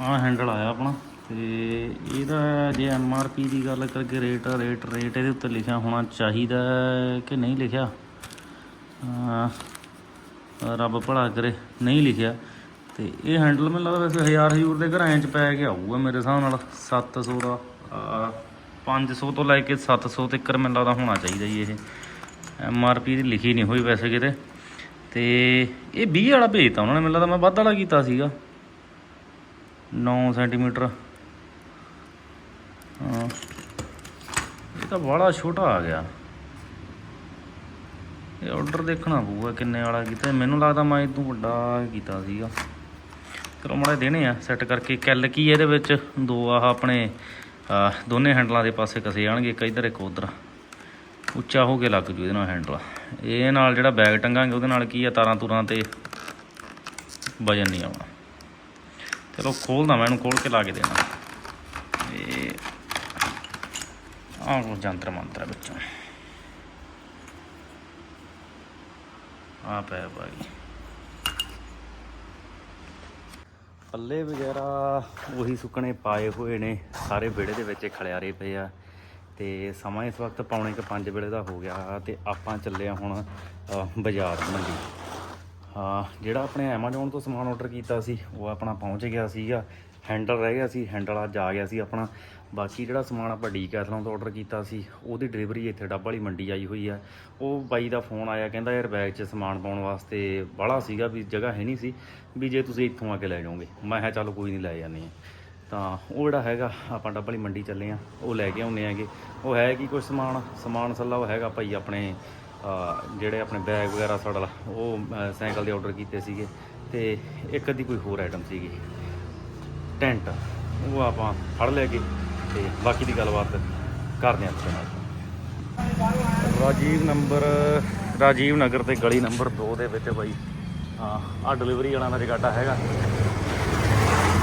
ਆ ਹੈਂਡਲ ਆਇਆ ਆਪਣਾ ਤੇ ਇਹਦਾ ਜੇ ਐਮ ਆਰ ਪੀ ਦੀ ਗੱਲ ਕਰਕੇ ਰੇਟ ਰੇਟ ਰੇਟ ਇਹਦੇ ਉੱਤੇ ਲਿਖਿਆ ਹੋਣਾ ਚਾਹੀਦਾ ਕਿ ਨਹੀਂ ਲਿਖਿਆ? ਰੱਬ ਭਲਾ ਕਰੇ, ਨਹੀਂ ਲਿਖਿਆ। ਤੇ ਇਹ ਹੈਂਡਲ ਮੈਨੂੰ ਲੱਗਦਾ ਵੈਸੇ ਹਜ਼ਾਰ ਹਜ਼ੂਰ ਦੇ ਘਰਾਂ 'ਚ ਪੈ ਕੇ ਆਊਗਾ ਮੇਰੇ ਹਿਸਾਬ ਨਾਲ। 700 ਦਾ, ਅਹ 500 ਤੋਂ ਲੈ ਕੇ 700 ਤੱਕ ਮੈਨੂੰ ਲੱਗਦਾ ਹੋਣਾ ਚਾਹੀਦਾ ਜੀ ਇਹ। ਐਮ ਆਰ ਪੀ ਦੀ ਲਿਖੀ ਨਹੀਂ ਹੋਈ ਵੈਸੇ ਕਿਤੇ। ਤੇ ਇਹ 20 ਵਾਲਾ ਭੇਜਤਾ ਉਹਨਾਂ ਨੇ, ਮੈਨੂੰ ਲੱਗਦਾ ਮੈਂ ਵੱਧ ਵਾਲਾ ਕੀਤਾ ਸੀਗਾ। 9 ਸੈਂਟੀਮੀਟਰ। ਹਾਂ। ਇਹ ਤਾਂ ਬੜਾ ਛੋਟਾ ਆ ਗਿਆ। ਇਹ ਆਰਡਰ ਦੇਖਣਾ ਪਊਗਾ ਕਿੰਨੇ ਵਾਲਾ ਕੀਤਾ। ਮੈਨੂੰ ਲੱਗਦਾ ਮੈਂ ਇਹ ਵੱਡਾ ਕੀਤਾ ਸੀਗਾ। ਚਲੋ ਮਾੜੇ ਦੇਣੇ ਆ ਸੈੱਟ ਕਰਕੇ। ਕੱਲ ਕੀ ਇਹਦੇ ਵਿੱਚ? ਦੋ ਆਹ ਆਪਣੇ ਦੋਨੇ ਹੈਂਡਲਾਂ ਦੇ ਪਾਸੇ ਕਸੇ ਜਾਣਗੇ, ਇੱਕ ਇੱਧਰ, ਇੱਕ ਉੱਧਰ। ਉੱਚਾ ਹੋ ਕੇ ਲੱਗ ਜੂ ਇਹਦੇ ਨਾਲ ਹੈਂਡਲ ਇਹ ਨਾਲ ਜਿਹੜਾ ਬੈਗ ਟੰਗਾਂਗੇ, ਉਹਦੇ ਨਾਲ ਕੀ ਆ? ਤਾਰਾਂ ਤੂਰਾਂ ਤੇ ਵਜਨ ਨਹੀਂ ਆਉਣਾ। ਚਲੋ ਖੋਲਦਾ ਮੈਂ ਇਹਨੂੰ ਖੋਲ ਕੇ ਲਾ ਕੇ ਦੇਣਾ। ਇਹ ਆਹ ਜੰਤਰ ਮੰਤਰ ਹੈ ਵਿੱਚੋਂ। ਆ ਪੈ ਭਾਈ। ਪੱਲੇ ਵਗੈਰਾ ਉਹੀ ਸੁੱਕਣੇ ਪਾਏ ਹੋਏ ਨੇ, ਸਾਰੇ ਵਿਹੜੇ ਦੇ ਵਿੱਚ ਖਲਿਆਰੇ ਪਏ ਆ। ਤੇ ਸਮਾਂ ਇਸ ਵਕਤ ਪੌਣੇ ਕੁ 5 ਵੇਲੇ ਦਾ ਹੋ ਗਿਆ ਤੇ ਆਪਾਂ ਚੱਲੇ ਆ ਹੁਣ ਬਾਜ਼ਾਰ ਮੰਡੀ। ਜਿਹੜਾ ਆਪਣੇ ਐਮਾਜ਼ੋਨ ਤੋਂ ਸਮਾਨ ਆਰਡਰ ਕੀਤਾ ਸੀ, ਉਹ ਆਪਣਾ ਪਹੁੰਚ ਗਿਆ ਸੀਗਾ। ਹੈਂਡਲ ਰਹਿ ਗਿਆ ਸੀ ਹੈਂਡਲ ਅੱਜ ਆ ਗਿਆ ਸੀ ਆਪਣਾ। ਬਾਕੀ ਜਿਹੜਾ ਸਮਾਨ ਆਪਾਂ ਡੀ ਕੈਥਲੋਂ ਤੋਂ ਆਰਡਰ ਕੀਤਾ ਸੀ, ਉਹਦੀ ਡਿਲੀਵਰੀ ਇੱਥੇ ਡੱਬ ਵਾਲੀ ਮੰਡੀ ਆਈ ਹੋਈ ਆ। ਉਹ ਬਾਈ ਦਾ ਫੋਨ ਆਇਆ, ਕਹਿੰਦਾ ਯਾਰ ਬੈਗ 'ਚ ਸਮਾਨ ਪਾਉਣ ਵਾਸਤੇ ਬਾਹਲਾ ਸੀਗਾ, ਵੀ ਜਗ੍ਹਾ ਹੈ ਨਹੀਂ ਸੀ, ਵੀ ਜੇ ਤੁਸੀਂ ਇੱਥੋਂ ਆ ਕੇ ਲੈ ਜਾਓਗੇ। ਮੈਂ ਕਿਹਾ ਚੱਲ ਕੋਈ ਨਹੀਂ ਲੈ ਜਾਂਦੇ ਆ ਤਾਂ ਉਹ ਜਿਹੜਾ ਹੈਗਾ, ਆਪਾਂ ਡੱਬ ਵਾਲੀ ਮੰਡੀ ਚੱਲੇ ਆ ਉਹ ਲੈ ਕੇ ਆਉਨੇ ਆਗੇ ਉਹ ਹੈ ਕੀ ਕੁਝ ਸਮਾਨ ਸਮਾਨ ਸੱਲਾ ਉਹ ਹੈਗਾ ਭਾਈ ਆਪਣੇ ਜਿਹੜੇ ਆਪਣੇ ਬੈਗ ਵਗੈਰਾ ਸਾਡਾ ਉਹ ਸਾਈਕਲ ਦੇ ਆਰਡਰ ਕੀਤੇ ਸੀਗੇ ਤੇ ਇੱਕ ਅੱਧੀ ਕੋਈ ਹੋਰ ਆਈਟਮ ਸੀਗੀ। ਟੈਂਟ ਉਹ ਆਪਾਂ ਫੜ ਲੈ ਕੇ ਤੇ ਬਾਕੀ ਦੀ ਗੱਲਬਾਤ ਕਰਦੇ ਹਾਂ ਤੁਹਾਡੇ ਨਾਲ। ਰਾਜੀਵ ਨੰਬਰ, ਰਾਜੀਵ ਨਗਰ ਤੇ ਗਲੀ ਨੰਬਰ 2 ਦੇ ਵਿੱਚ ਬਾਈ। ਹਾਂ ਆ ਡਿਲੀਵਰੀ ਵਾਲਾ ਦਾ ਜਗਾਡਾ ਹੈਗਾ।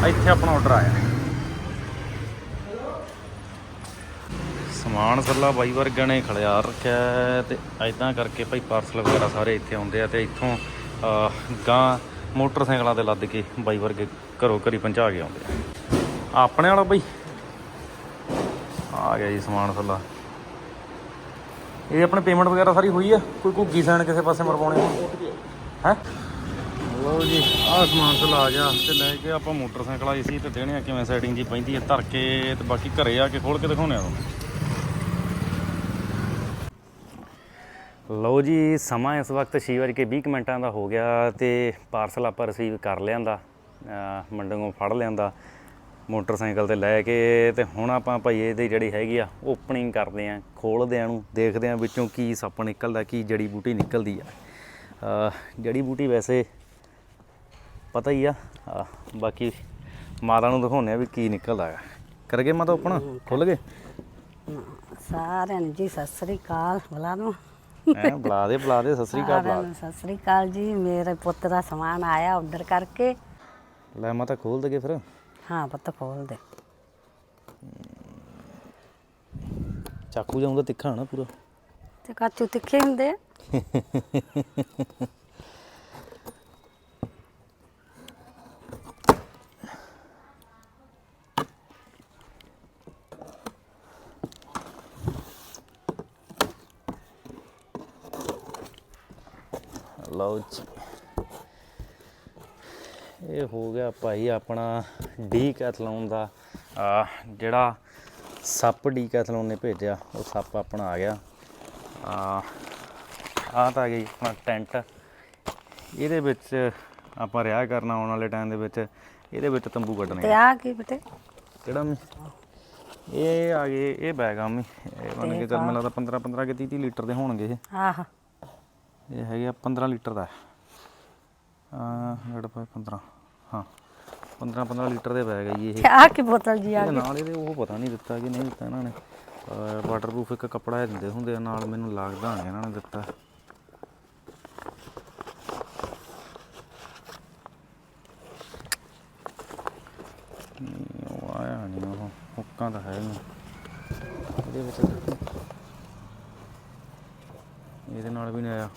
ਇੱਥੇ ਆਪਣਾ ਆਰਡਰ ਆਇਆ। ਸਮਾਨ ਸੱਲਾ ਬਾਈ ਵਰਗਿਆਂ ਨੇ ਖਲਿਆਰ ਰੱਖਿਆ ਹੈ ਤੇ ਐਦਾਂ ਕਰਕੇ ਭਾਈ ਪਾਰਸਲ ਵਗੈਰਾ ਸਾਰੇ ਇੱਥੇ ਆਉਂਦੇ ਆ ਤੇ ਇੱਥੋਂ ਗਾਂ ਮੋਟਰਸਾਈਕਲਾਂ ਤੇ ਲੱਦ ਕੇ ਬਾਈ ਵਰਗੇ ਘਰੋਂ ਘਰੀ ਪਹੁੰਚਾ ਕੇ ਆਉਂਦੇ ਆ। ਆਪਣੇ ਵਾਲਾ ਬਾਈ। ਆ ਗਿਆ ਜੀ ਸਮਾਨ ਸੱਲਾ। ਇਹ ਆਪਣੇ ਪੇਮੈਂਟ ਵਗੈਰਾ ਸਾਰੀ ਹੋਈ ਆ? ਕੋਈ ਘੁੱਗੀ ਸਾਈਨ ਕਿਸੇ ਪਾਸੇ ਮਰਵਾਉਣੇ ਹੈ? ਲਓ ਜੀ, ਆਹ ਸਮਾਨ ਸੱਲਾ ਆ ਗਿਆ ਤੇ ਲੈ ਕੇ ਆਪਾਂ ਮੋਟਰਸਾਈਕਲ ਆਈ ਸੀ ਤੇ ਦੇਣੇ ਆ ਕਿਵੇਂ ਸੈਟਿੰਗ ਜੀ ਪੈਂਦੀ ਹੈ ਧਰ ਕੇ ਤੇ ਬਾਕੀ ਘਰੇ ਆ ਕੇ ਖੋਲ ਕੇ ਦਿਖਾਉਣੇ ਆ ਤੁਹਾਨੂੰ। ਲਓ ਜੀ, ਸਮਾਂ ਇਸ ਵਕਤ 6 ਵਜੇ ਕੇ 20 ਕੁ ਮਿੰਟਾਂ ਦਾ ਹੋ ਗਿਆ ਤੇ ਪਾਰਸਲ ਆਪਾਂ ਰਿਸੀਵ ਕਰ ਲਿਆਂਦਾ, ਅਹ ਫੜ ਲਿਆਂਦਾ, ਮੋਟਰਸਾਈਕਲ ਤੇ ਲੈ ਕੇ ਤੇ ਹੁਣ ਆਪਾਂ ਭਾਈ ਇਹਦੀ ਜਿਹੜੀ ਹੈਗੀ ਆ ਓਪਨਿੰਗ ਕਰਦੇ ਆਂ ਖੋਲਦੇ ਆਂ ਨੂੰ ਦੇਖਦੇ ਆਂ ਵਿੱਚੋਂ ਕੀ ਸੱਪ ਨਿਕਲਦਾ, ਕੀ ਜੜੀ ਬੂਟੀ ਨਿਕਲਦੀ ਆ। ਜੜੀ ਬੂਟੀ ਵੈਸੇ ਪਤਾ ਹੀ ਆ ਬਾਕੀ ਮਾਤਾ ਨੂੰ ਦਿਖਾਉਂਦੇ ਆ ਵੀ ਕੀ ਨਿਕਲਦਾ ਹੈ ਕਰਗੇ ਮਾਤਾ ਓਪਨ ਖੁੱਲ ਗਏ? ਸਾਰਿਆਂ ਨੂੰ ਜੀ ਸਤਿ ਸ੍ਰੀ ਅਕਾਲ, ਬੁਲਾ ਦੋ ਐ ਬੁਲਾ ਦੇ ਬੁਲਾ ਦੇ ਸਤਿ ਸ੍ਰੀ ਅਕਾਲ ਸਾਰਿਆਂ ਬੁਲਾ ਨੂੰ ਸਤਿ ਸ੍ਰੀ ਅਕਾਲ ਜੀ ਮੇਰੇ ਪੁੱਤ ਦਾ ਸਮਾਨ ਆਇਆ ਆਰਡਰ ਕਰਕੇ। ਲੈ ਮਾਤਾ ਖੋਲ ਦਗੇ ਫਿਰ। ਹਾਂ ਪੁੱਤ ਖੋਲ ਦੇ। ਚਾਕੂ ਜਾਉਂਦਾ ਤਿੱਖਾ ਨਾ ਪੂਰਾ। ਤੇ ਕਾਚੂ ਤਿੱਖੇ ਹੁੰਦੇ ਆ। ਲਓ ਜੀ ਇਹ ਹੋ ਗਿਆ ਭਾਈ ਆਪਣਾ ਡੀ ਕੈਥਲੋਨ ਦਾ ਆ ਜਿਹੜਾ ਸੱਪ ਡੀ ਕੈਥਲੋਨ ਨੇ ਭੇਜਿਆ ਉਹ ਸੱਪ ਆਪਣਾ ਆ ਗਿਆ। ਆ ਆ ਤਾਂ ਗਈ ਆਪਣਾ ਟੈਂਟ। ਇਹਦੇ ਵਿੱਚ ਆਪਾਂ ਰਿਹਾ ਕਰਨਾ ਆਉਣ ਵਾਲੇ ਟਾਈਮ ਦੇ ਵਿੱਚ ਇਹਦੇ ਵਿੱਚ ਤੰਬੂ ਕੱਢਣੇ ਤੇ ਆ। ਆ ਕੀ ਬੇਟੇ? ਕਿਹੜਾ ਮੀ? ਇਹ ਆ ਗਏ ਇਹ ਬੈਗ ਆ ਮੀ ਇਹ ਮੰਨ ਕੇ ਚੱਲ ਮੈਨੂੰ ਲੱਗਦਾ 15 15 ਕੇ 30 30 ਲੀਟਰ ਦੇ ਹੋਣਗੇ ਇਹ। ਆਹ। ਇਹ ਹੈਗੇ ਆ 15 ਲੀਟਰ ਦਾ। ਆ ਜਿਹੜਾ ਪਾ 15 ਹਾਂ 15 15 ਲੀਟਰ ਦੇ ਬੈਗ ਹੈ ਜੀ ਇਹ। ਆ ਕੀ ਬੋਤਲ ਜੀ ਆ ਗਈ? ਨਾਲ ਇਹਦੇ ਉਹ ਪਤਾ ਨਹੀਂ ਦਿੱਤਾ ਕਿ ਨਹੀਂ ਦਿੱਤਾ ਇਹਨਾਂ ਨੇ। ਵਾਟਰਪ੍ਰੂਫ ਇੱਕ ਕੱਪੜਾ ਇਹ ਦਿੰਦੇ ਹੁੰਦੇ ਆ ਨਾਲ ਮੈਨੂੰ ਲੱਗਦਾ ਨਹੀਂ ਇਹਨਾਂ ਨੇ ਦਿੱਤਾ। ਉਹ ਆਇਆ ਨਹੀਂ ਉਹ ਹੁੱਕਾਂ ਤਾਂ ਹੈ ਨਹੀਂ। ਇਹਦੇ ਵਿੱਚ ਇਹਦੇ ਨਾਲ ਵੀ ਨਹੀਂ ਆਇਆ।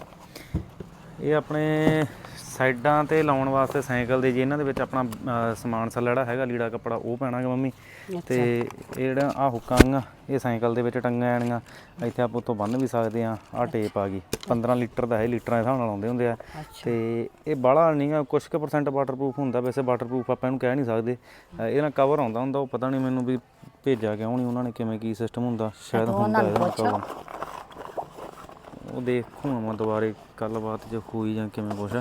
ਇਹ ਆਪਣੇ ਸਾਈਡਾਂ ਤੇ ਲਾਉਣ ਵਾਸਤੇ ਸਾਈਕਲ ਦੇ ਜੀ ਇਹਨਾਂ ਦੇ ਵਿੱਚ ਆਪਣਾ ਸਮਾਨ ਸੱਲੜਾ ਹੈਗਾ ਲੀੜਾ ਕੱਪੜਾ ਉਹ ਪੈਣਾਗਾ ਮੰਮੀ। ਤੇ ਇਹ ਜਿਹੜਾ ਆ ਹੁੱਕਾਂ ਆ ਇਹ ਸਾਈਕਲ ਦੇ ਵਿੱਚ ਟੰਗੀਆਂ ਜਾਣੀਆਂ। ਇੱਥੇ ਆਪਾਂ ਉਤੋਂ ਬੰਨ ਵੀ ਸਕਦੇ ਆ ਆ ਟੇਪ ਆ ਗਈ। 15 ਲੀਟਰ ਦਾ ਹੈ ਲੀਟਰਾਂ ਦੇ ਹਿਸਾਬ ਨਾਲ ਆਉਂਦੇ ਹੁੰਦੇ ਆ। ਤੇ ਇਹ ਬਾਹਲਾ ਨਹੀਂ ਆ ਕੁਝ ਕੁ ਪਰਸੈਂਟ ਵਾਟਰਪ੍ਰੂਫ ਹੁੰਦਾ। ਵੈਸੇ ਵਾਟਰਪ੍ਰੂਫ ਆਪਾਂ ਇਹਨੂੰ ਕਹਿ ਨਹੀਂ ਸਕਦੇ। ਇਹਦੇ ਨਾਲ ਕਵਰ ਆਉਂਦਾ ਹੁੰਦਾ। ਉਹ ਪਤਾ ਨਹੀਂ ਮੈਨੂੰ ਵੀ ਭੇਜਿਆ ਕਿਉਂ ਨਹੀਂ। ਉਹਨਾਂ ਨੇ ਕਿਵੇਂ ਕੀ ਸਿਸਟਮ ਹੁੰਦਾ। ਸ਼ਾਇਦ ਹੁੰਦਾ cover। ਉਹ ਦੇਖੂ ਮੈਂ ਦੁਬਾਰੇ ਗੱਲਬਾਤ ਜੇ ਹੋਈ ਜਾਂ ਕਿਵੇਂ ਕੁਛ।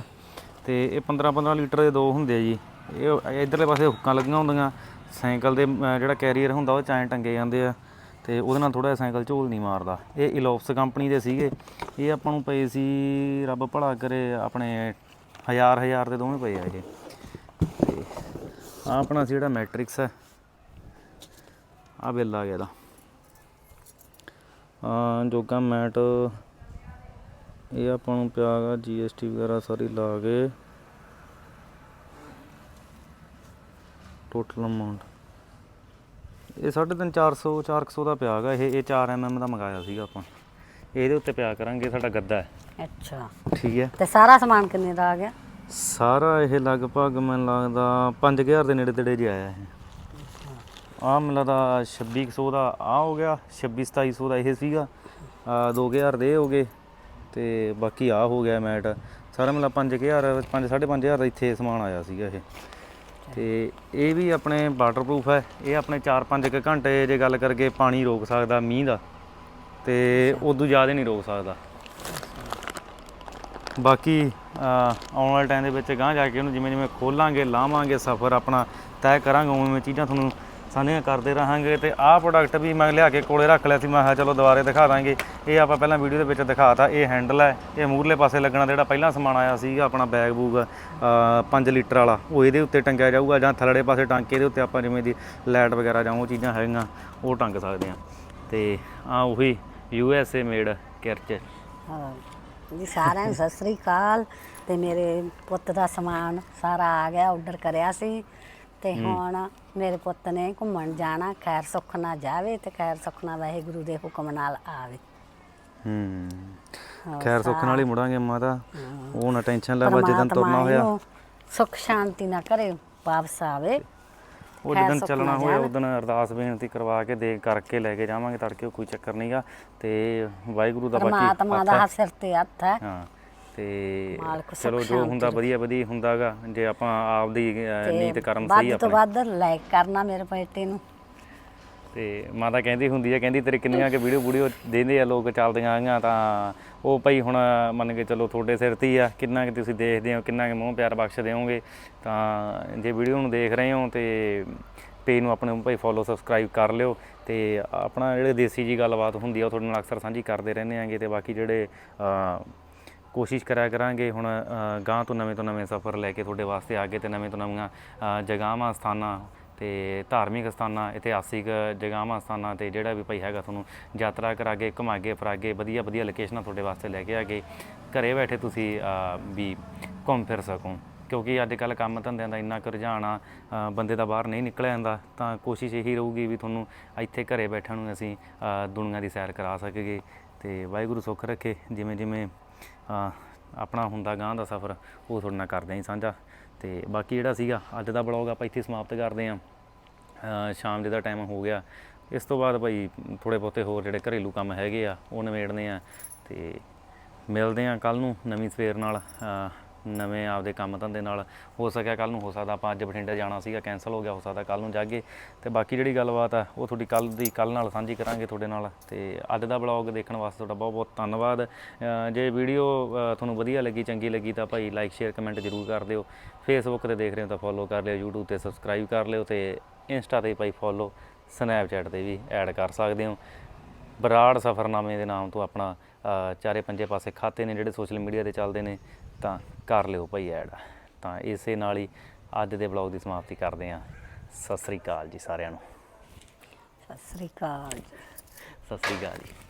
ਤੇ ਇਹ 15 15 ਲੀਟਰ ਦੇ ਦੋ ਹੁੰਦੇ ਆ ਜੀ। ਇਹ ਇਧਰਲੇ ਪਾਸੇ ਹੁੱਕਾਂ ਲੱਗੀਆਂ ਹੁੰਦੀਆਂ। ਸਾਈਕਲ ਦੇ ਜਿਹੜਾ ਕੈਰੀਅਰ ਹੁੰਦਾ ਉਹ ਚਾਂ ਟੰਗੇ ਜਾਂਦੇ ਆ। ਤੇ ਉਹਦੇ ਨਾਲ ਥੋੜਾ ਜਿਹਾ ਸਾਈਕਲ ਝੋਲ ਨਹੀਂ ਮਾਰਦਾ। ਇਹ ਇਲੋਪਸ ਕੰਪਨੀ ਦੇ ਸੀਗੇ। ਇਹ ਆਪਾਂ ਨੂੰ ਪਏ ਸੀ, ਰੱਬ ਭਲਾ ਕਰੇ, ਆਪਣੇ ਹਜ਼ਾਰ ਹਜ਼ਾਰ ਦੇ ਦੋਵੇਂ ਪਏ ਆ ਇਹ। ਤੇ ਆ ਆਪਣਾ ਸੀ ਜਿਹੜਾ ਮੈਟ੍ਰਿਕਸ ਹੈ ਆ ਬਿੱਲ ਆ ਗਿਆ ਇਹਦਾ। ਜੋਗਾ ਮੈਟ ਇਹ ਆਪਾਂ ਨੂੰ ਪਿਆਗਾ ਜੀਐਸਟੀ ਵਗੈਰਾ ਸਾਰੀ ਲਾ ਕੇ। ਟੋਟਲ ਅਮਾਉਂਟ ਇਹ 350 400 400 ਦਾ ਪਿਆਗਾ ਇਹ ਇਹ 4 ਐਮਐਮ ਦਾ ਮੰਗਾਇਆ ਸੀਗਾ ਆਪਾਂ। ਇਹਦੇ ਉੱਤੇ ਪਿਆ ਕਰਾਂਗੇ ਸਾਡਾ ਗੱਦਾ ਹੈ। ਅੱਛਾ। ਠੀਕ ਹੈ। ਤੇ ਸਾਰਾ ਸਮਾਨ ਕਿੰਨੇ ਦਾ ਆ ਗਿਆ? ਸਾਰਾ ਇਹ ਲਗਭਗ ਮੈਨੂੰ ਲੱਗਦਾ 5000 ਦੇ ਨੇੜੇ ਤੇੜੇ ਜਿਹਾ ਆਇਆ ਇਹ। ਆ ਮੈਨੂੰ ਲੱਗਦਾ 2600 ਦਾ ਆ ਹੋ ਗਿਆ। 26 2700 ਦਾ ਇਹ ਸੀਗਾ। ਆ 2000 ਦੇ ਹੋ ਗਏ। ਤੇ ਬਾਕੀ ਆ ਹੋ ਗਿਆ ਮੈਟ। ਸਾਰਾ ਮਿਲਾ 5000 5 5500 ਦਾ ਇੱਥੇ ਸਮਾਨ ਆਇਆ ਸੀਗਾ ਇਹ। ਤੇ ਇਹ ਵੀ ਆਪਣੇ ਵਾਟਰਪ੍ਰੂਫ ਹੈ। ਇਹ ਆਪਣੇ 4-5 ਕੁ ਘੰਟੇ ਜੇ ਗੱਲ ਕਰਕੇ ਪਾਣੀ ਰੋਕ ਸਕਦਾ ਮੀਂਹ ਦਾ, ਤੇ ਉਦੋਂ ਜ਼ਿਆਦਾ ਨਹੀਂ ਰੋਕ ਸਕਦਾ। ਬਾਕੀ ਆਉਣ ਵਾਲੇ ਟਾਈਮ ਦੇ ਵਿੱਚ ਗਾਂਹ ਜਾ ਕੇ ਉਹਨੂੰ ਜਿਵੇਂ ਜਿਵੇਂ ਖੋਲਾਂਗੇ, ਲਾਵਾਂਗੇ ਸਫ਼ਰ ਆਪਣਾ, ਤੈਅ ਕਰਾਂਗੇ ਉਵੇਂ ਉਵੇਂ ਚੀਜ਼ਾਂ ਤੁਹਾਨੂੰ ਸਾਂਝੀਆਂ ਕਰਦੇ ਰਹਾਂਗੇ ਤੇ ਆਹ ਪ੍ਰੋਡਕਟ ਵੀ ਮੈਂ ਲਿਆ ਕੇ ਕੋਲੇ ਰੱਖ ਲਿਆ ਸੀ, ਮੈਂ ਕਿਹਾ ਚਲੋ ਦੁਬਾਰੇ ਦਿਖਾ ਦਾਂਗੇ। ਇਹ ਆਪਾਂ ਪਹਿਲਾਂ ਵੀਡੀਓ ਦੇ ਵਿੱਚ ਦਿਖਾਤਾ, ਇਹ ਹੈਂਡਲ ਹੈ, ਇਹ ਮੂਰਲੇ ਪਾਸੇ ਲੱਗਣਾ ਜਿਹੜਾ ਪਹਿਲਾਂ ਸਮਾਨ ਆਇਆ ਸੀਗਾ, ਆਪਣਾ ਬੈਗ ਬੂਗ 5 ਲੀਟਰ ਵਾਲਾ, ਉਹ ਇਹਦੇ ਉੱਤੇ ਟੰਗਿਆ ਜਾਊਗਾ ਜਾਂ ਥੱਲੜੇ ਪਾਸੇ ਟੰਗ ਕੇ ਇਹਦੇ ਉੱਤੇ ਆਪਾਂ ਜਿਵੇਂ ਦੀ ਲਾਈਟ ਵਗੈਰਾ ਜਾਂ ਉਹ ਚੀਜ਼ਾਂ ਹੈਗੀਆਂ, ਉਹ ਟੰਗ ਸਕਦੇ ਆ ਤੇ ਆ ਉਹੀ ਯੂ ਐਸ ਏ ਮੇਡ ਕਿਰਚ ਹਾਂ। ਜੀ ਸਾਰਿਆਂ ਨੂੰ ਸਤਿ ਸ੍ਰੀ ਅਕਾਲ, ਤੇ ਮੇਰੇ ਪੁੱਤ ਦਾ ਸਮਾਨ ਸਾਰਾ ਆ ਗਿਆ ਆਰਡਰ ਕਰਿਆ ਸੀ। ਤੇ ਹੁਣ ਮੇਰੇ ਪੁੱਤ ਨੇ ਘੁੰਮਣ ਜਾਣਾ ਖੈਰ ਸੁੱਖ ਨਾਲ ਜਾਵੇ ਤੇ ਖੈਰ ਸੁੱਖ ਨਾਲ ਵਾਹਿਗੁਰੂ ਦੇ ਹੁਕਮ ਨਾਲ ਆਵੇ। ਹੂੰ। ਖੈਰ ਸੁੱਖ ਨਾਲ ਹੀ ਮੁੜਾਂਗੇ ਮਾਤਾ। ਉਹ ਨਾ ਟੈਨਸ਼ਨ ਲੈ ਬਾ ਜਦੋਂ ਤੁਰਨਾ ਹੋਇਆ। ਸੁੱਖ ਸ਼ਾਂਤੀ ਨਾਲ ਘਰੇ ਵਾਪਸ ਆਵੇ। ਉਹ ਜਦੋਂ ਚੱਲਣਾ ਹੋਇਆ। ਉਦੋਂ ਅਰਦਾਸ ਬੇਨਤੀ ਕਰਵਾ ਕੇ ਦੇ ਕਰਕੇ ਲੈ ਕੇ ਜਾਵਾਂਗੇ ਤੜਕੇ ਕੋਈ ਚੱਕਰ ਨਹੀਂਗਾ ਤੇ ਵਾਹਿਗੁਰੂ ਦਾ ਬਾਕੀ ਪਰਮਾਤਮਾ ਦਾ। ਹੱਥ ਸਿਰ ਤੇ ਹੱਥ ਹੈ। ਹਾਂ। ਤੇ ਮਾਲਕ ਸੁੱਖ ਚਲੋ ਜੋ ਸ਼ਾਂਤੀ ਹੁੰਦਾ ਵਧੀਆ ਵਧੀਆ ਹੁੰਦਾਗਾ ਜੇ ਆਪਾਂ ਆਪਦੀ ਅਹ, ਨੀਤ ਕਰਮ ਸਹੀ ਵੱਧ ਤੋਂ ਆਪਣੇ। ਵੱਧ ਲਾਈਕ ਕਰਨਾ ਮੇਰੇ ਬੇਟੇ ਨੂੰ। ਤੇ ਮਾਤਾ ਕਹਿੰਦੀ ਹੁੰਦੀ ਹੈ ਕਹਿੰਦੀ ਤੇਰੇ ਕਿੰਨੀਆਂ ਕਿ ਵੀਡੀਓ ਵੀਡੀਓ ਦੇਂਦੇ ਆ ਲੋਕ ਚੱਲਦੀਆਂ ਆਈਆਂ ਤਾਂ ਉਹ ਭਾਈ ਹੁਣ ਮੰਨ ਕੇ ਚਲੋ ਤੁਹਾਡੇ ਸਿਰ ਤੇ ਹੀ ਆ ਕਿੰਨਾ ਕਿ ਤੁਸੀਂ ਦੇਖਦੇ ਹੋ ਕਿੰਨਾ ਕਿ ਮੋਹ ਪਿਆਰ ਬਖਸ਼ਦੇ ਹੋਗੇ ਤਾਂ ਜੇ ਵੀਡੀਓ ਨੂੰ ਦੇਖ ਰਹੇ ਹੋ ਤੇ ਪੇਜ ਨੂੰ ਆਪਣੇ ਭਾਈ ਫੋਲੋ ਸਬਸਕ੍ਰਾਈਬ ਕਰ ਲਿਓ ਤੇ ਆਪਣਾ ਜਿਹੜੇ ਦੇਸੀ ਜੀ ਗੱਲਬਾਤ ਹੁੰਦੀ ਆ ਉਹ ਤੁਹਾਡੇ ਨਾਲ ਅਕਸਰ ਸਾਂਝੀ ਕਰਦੇ ਰਹਿੰਦੇ ਆਂਗੇ ਤੇ ਬਾਕੀ ਜਿਹੜੇ ਅਹ, ਕੋਸ਼ਿਸ਼ ਕਰਿਆ ਕਰਾਂਗੇ ਹੁਣ ਅ, ਗਾਂ ਤੋਂ ਨਵੇਂ ਤੋਂ ਨਵੇਂ ਸਫ਼ਰ ਲੈ ਕੇ ਤੁਹਾਡੇ ਵਾਸਤੇ ਆਗੇ ਤੇ ਨਵੇਂ ਤੋਂ ਨਵੀਆਂ ਅ, ਜਗ੍ਹਾਵਾਂ ਸਥਾਨਾਂ ਤੇ ਧਾਰਮਿਕ ਸਥਾਨਾਂ ਇਤਿਹਾਸਿਕ ਜਗ੍ਹਾਵਾਂ ਸਥਾਨਾਂ ਤੇ ਜਿਹੜਾ ਵੀ ਭਾਈ ਹੈਗਾ ਤੁਹਾਨੂੰ ਯਾਤਰਾ ਕਰਾਗੇ ਘੁਮਾਗੇ ਫਰਾਗੇ ਵਧੀਆ ਵਧੀਆ ਲੋਕੇਸ਼ਨਾਂ ਤੁਹਾਡੇ ਵਾਸਤੇ ਲੈ ਕੇ ਆਗੇ। ਘਰੇ ਬੈਠੇ ਤੁਸੀਂ ਵੀ ਘੁੰਮ ਫਿਰ ਸਕੋ। ਕਿਉਂਕਿ ਅੱਜ ਕੱਲ ਕੰਮ ਧੰਦਿਆਂ ਦਾ ਇੰਨਾ ਕੁ ਰੁਝਾਨ ਆ ਬੰਦੇ ਦਾ ਬਾਹਰ ਨਹੀਂ ਨਿਕਲਿਆ ਜਾਂਦਾ ਤਾਂ ਕੋਸ਼ਿਸ਼ ਇਹੀ ਰਹੂਗੀ ਵੀ ਤੁਹਾਨੂੰ ਇੱਥੇ ਘਰੇ ਬੈਠਣ ਨੂੰ ਅਸੀਂ ਦੁਨੀਆ ਦੀ ਸੈਰ ਕਰਾ ਸਕੀਏ। ਤੇ ਵਾਹਿਗੁਰੂ ਸੁੱਖ ਰੱਖੇ ਜਿਵੇਂ ਜਿਵੇਂ ਆਪਣਾ ਹੁੰਦਾ ਗਾਂ ਦਾ ਸਫ਼ਰ, ਉਹ ਤੁਹਾਡੇ ਨਾਲ ਕਰਦੇ ਹਾਂ ਜੀ ਸਾਂਝਾ। ਤੇ ਬਾਕੀ ਜਿਹੜਾ ਸੀਗਾ, ਅੱਜ ਦਾ ਬਲੌਗ ਆਪਾਂ ਇੱਥੇ ਸਮਾਪਤ ਕਰਦੇ ਹਾਂ ਸ਼ਾਮ ਦੇ ਦਾ ਟਾਈਮ ਹੋ ਗਿਆ। ਇਸ ਤੋਂ ਬਾਅਦ ਭਾਈ ਥੋੜੇ ਬਹੁਤੇ ਹੋਰ ਜਿਹੜੇ ਘਰੇਲੂ ਕੰਮ ਹੈਗੇ ਆ, ਉਹ ਨਿਬੇੜਨੇ ਆ। ਤੇ ਮਿਲਦੇ ਆ ਕੱਲ ਨੂੰ ਨਵੀਂ ਸਵੇਰ ਨਾਲ। ਨਵੇਂ ਆਪਦੇ ਕੰਮ ਧੰਦੇ ਨਾਲ ਹੋ ਸਕਿਆ ਕੱਲ ਨੂੰ ਹੋ ਸਕਦਾ ਆਪਾਂ ਅੱਜ ਬਠਿੰਡਾ ਜਾਣਾ ਸੀਗਾ ਕੈਨਸਲ ਹੋ ਗਿਆ, ਹੋ ਸਕਦਾ ਕੱਲ ਨੂੰ ਜਾਗੇ। ਤੇ ਬਾਕੀ ਜਿਹੜੀ ਗੱਲਬਾਤ ਆ, ਉਹ ਤੁਹਾਡੀ ਕੱਲ ਦੀ ਕੱਲ ਨਾਲ ਸਾਂਝੀ ਕਰਾਂਗੇ ਤੁਹਾਡੇ ਨਾਲ। ਤੇ ਅੱਜ ਦਾ ਬਲੌਗ ਦੇਖਣ ਵਾਸਤੇ ਤੁਹਾਡਾ ਬਹੁਤ ਬਹੁਤ ਧੰਨਵਾਦ। ਜੇ ਵੀਡੀਓ ਤੁਹਾਨੂੰ ਵਧੀਆ ਲੱਗੀ, ਚੰਗੀ ਲੱਗੀ ਤਾਂ ਭਾਈ ਲਾਈਕ ਸ਼ੇਅਰ ਕਮੈਂਟ ਜ਼ਰੂਰ ਕਰ ਦਿਓ। ਫੇਸਬੁੱਕ ਤੇ ਦੇਖ ਰਹੇ ਹੋ ਤਾਂ ਫੋਲੋ ਕਰ ਲਿਓ, YouTube ਤੇ ਸਬਸਕ੍ਰਾਈਬ ਕਰ ਲਿਓ ਤੇ ਇੰਸਟਾ ਤੇ ਭਾਈ ਫੋਲੋ ਸਨੈਪਚੈਟ ਤੇ ਵੀ ਐਡ ਕਰ ਸਕਦੇ ਹੋ। ਬਰਾੜ ਸਫਰਨਾਮੇ ਦੇ ਨਾਮ ਤੋਂ ਆਪਣਾ ਚਾਰੇ ਪੰਜੇ ਪਾਸੇ ਖਾਤੇ ਨੇ ਜਿਹੜੇ ਸੋਸ਼ਲ ਮੀਡੀਆ ਤੇ ਚੱਲਦੇ ਨੇ। ਤਾਂ ਕਰ ਲਿਓ ਭਾਈ ਐਡ। ਤਾਂ ਇਸੇ ਨਾਲ ਹੀ ਅੱਜ ਦੇ ਬਲੌਗ ਦੀ ਸਮਾਪਤੀ ਕਰਦੇ ਹਾਂ। ਸਤਿ ਸ੍ਰੀ ਅਕਾਲ ਜੀ ਸਾਰਿਆਂ ਨੂੰ। ਸਤਿ ਸ੍ਰੀ ਅਕਾਲ ਜੀ। ਸਤਿ ਸ੍ਰੀ ਅਕਾਲ ਜੀ।